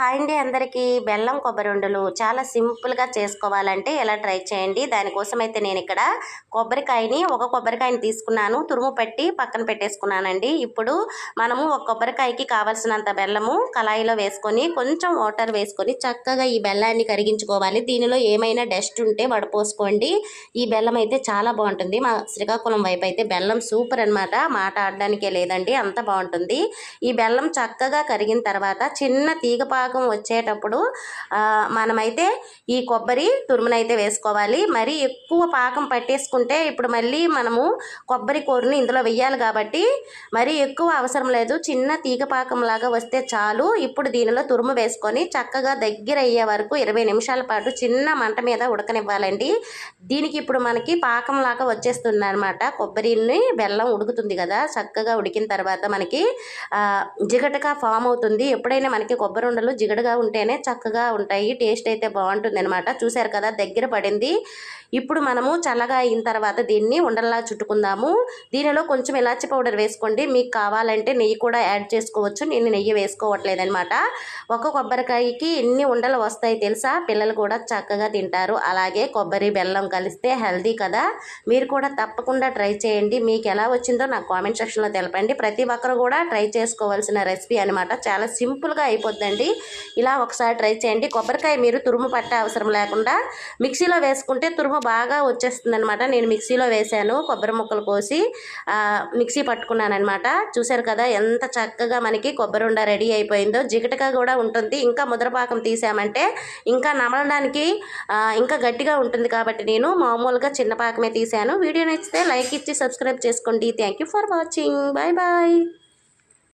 Hi అండి అందరికీ బెల్లం కొబ్బరి ఉండలు చాలా సింపుల్గా చేసుకోవాలంటే ఎలా ట్రై చేయండి. దానికోసం అయితే నేను ఇక్కడ కొబ్బరికాయని ఒక కొబ్బరికాయని తీసుకున్నాను. తురుము పెట్టి పక్కన పెట్టేసుకున్నానండి. ఇప్పుడు మనము ఒక కొబ్బరికాయకి కావలసినంత బెల్లము కళాయిలో వేసుకొని కొంచెం వాటర్ వేసుకొని చక్కగా ఈ బెల్లాన్ని కరిగించుకోవాలి. దీనిలో ఏమైనా డస్ట్ ఉంటే వడపోసుకోండి. ఈ బెల్లం అయితే చాలా బాగుంటుంది. మా శ్రీకాకుళం వైపు అయితే బెల్లం సూపర్ అనమాట మాట ఆడడానికే లేదండి. అంత బాగుంటుంది. ఈ బెల్లం చక్కగా కరిగిన తర్వాత చిన్న తీగ పాకం వచ్చేటప్పుడు మనమైతే ఈ కొబ్బరి తురుమునైతే వేసుకోవాలి. మరి ఎక్కువ పాకం పట్టేసుకుంటే ఇప్పుడు మళ్ళీ మనము కొబ్బరి కూరని ఇందులో వెయ్యాలి కాబట్టి మరి ఎక్కువ అవసరం లేదు. చిన్న తీగ పాకం లాగా వస్తే చాలు. ఇప్పుడు దీనిలో తురుము వేసుకొని చక్కగా దగ్గర అయ్యే వరకు ఇరవై నిమిషాల పాటు చిన్న మంట మీద ఉడకనివ్వాలండి. దీనికి ఇప్పుడు మనకి పాకం లాగా వచ్చేస్తుంది అనమాట కొబ్బరిని బెల్లం ఉడుకుతుంది కదా చక్కగా ఉడికిన తర్వాత మనకి జిగటగా ఫామ్ అవుతుంది. ఎప్పుడైనా మనకి కొబ్బరి ఉండలు జిగడగా ఉంటేనే చక్కగా ఉంటాయి. టేస్ట్ అయితే బాగుంటుంది అనమాట చూసారు కదా దగ్గర పడింది. ఇప్పుడు మనము చల్లగా అయిన తర్వాత దీన్ని ఉండల్లా చుట్టుకుందాము. దీనిలో కొంచెం ఇలాచి పౌడర్ వేసుకోండి. మీకు కావాలంటే నెయ్యి కూడా యాడ్ చేసుకోవచ్చు. నేను నెయ్యి వేసుకోవట్లేదు అనమాట ఒక కొబ్బరికాయకి ఎన్ని ఉండలు వస్తాయి తెలుసా? పిల్లలు కూడా చక్కగా తింటారు. అలాగే కొబ్బరి బెల్లం కలిస్తే హెల్దీ కదా. మీరు కూడా తప్పకుండా ట్రై చేయండి. మీకు ఎలా వచ్చిందో నాకు కామెంట్ సెక్షన్లో తెలపండి. ప్రతి ఒక్కరు కూడా ట్రై చేసుకోవాల్సిన రెసిపీ అనమాట చాలా సింపుల్గా అయిపోద్దండి. ఇలా ఒకసారి ట్రై చేయండి. కొబ్బరికాయ మీరు తురుము పట్టే అవసరం లేకుండా మిక్సీలో వేసుకుంటే తురుము బాగా వచ్చేస్తుంది అనమాట నేను మిక్సీలో వేసాను కొబ్బరి ముక్కలు కోసి మిక్సీ పట్టుకున్నాను అనమాట చూసారు కదా ఎంత చక్కగా మనకి కొబ్బరి ఉండ రెడీ అయిపోయిందో. జిగటగా కూడా ఉంటుంది. ఇంకా ముద్రపాకం తీసామంటే ఇంకా నమలడానికి ఇంకా గట్టిగా ఉంటుంది కాబట్టి నేను మామూలుగా చిన్న పాకమే తీశాను వీడియో నచ్చితే లైక్ ఇచ్చి సబ్స్క్రైబ్ చేసుకోండి. Thank for watching bye bye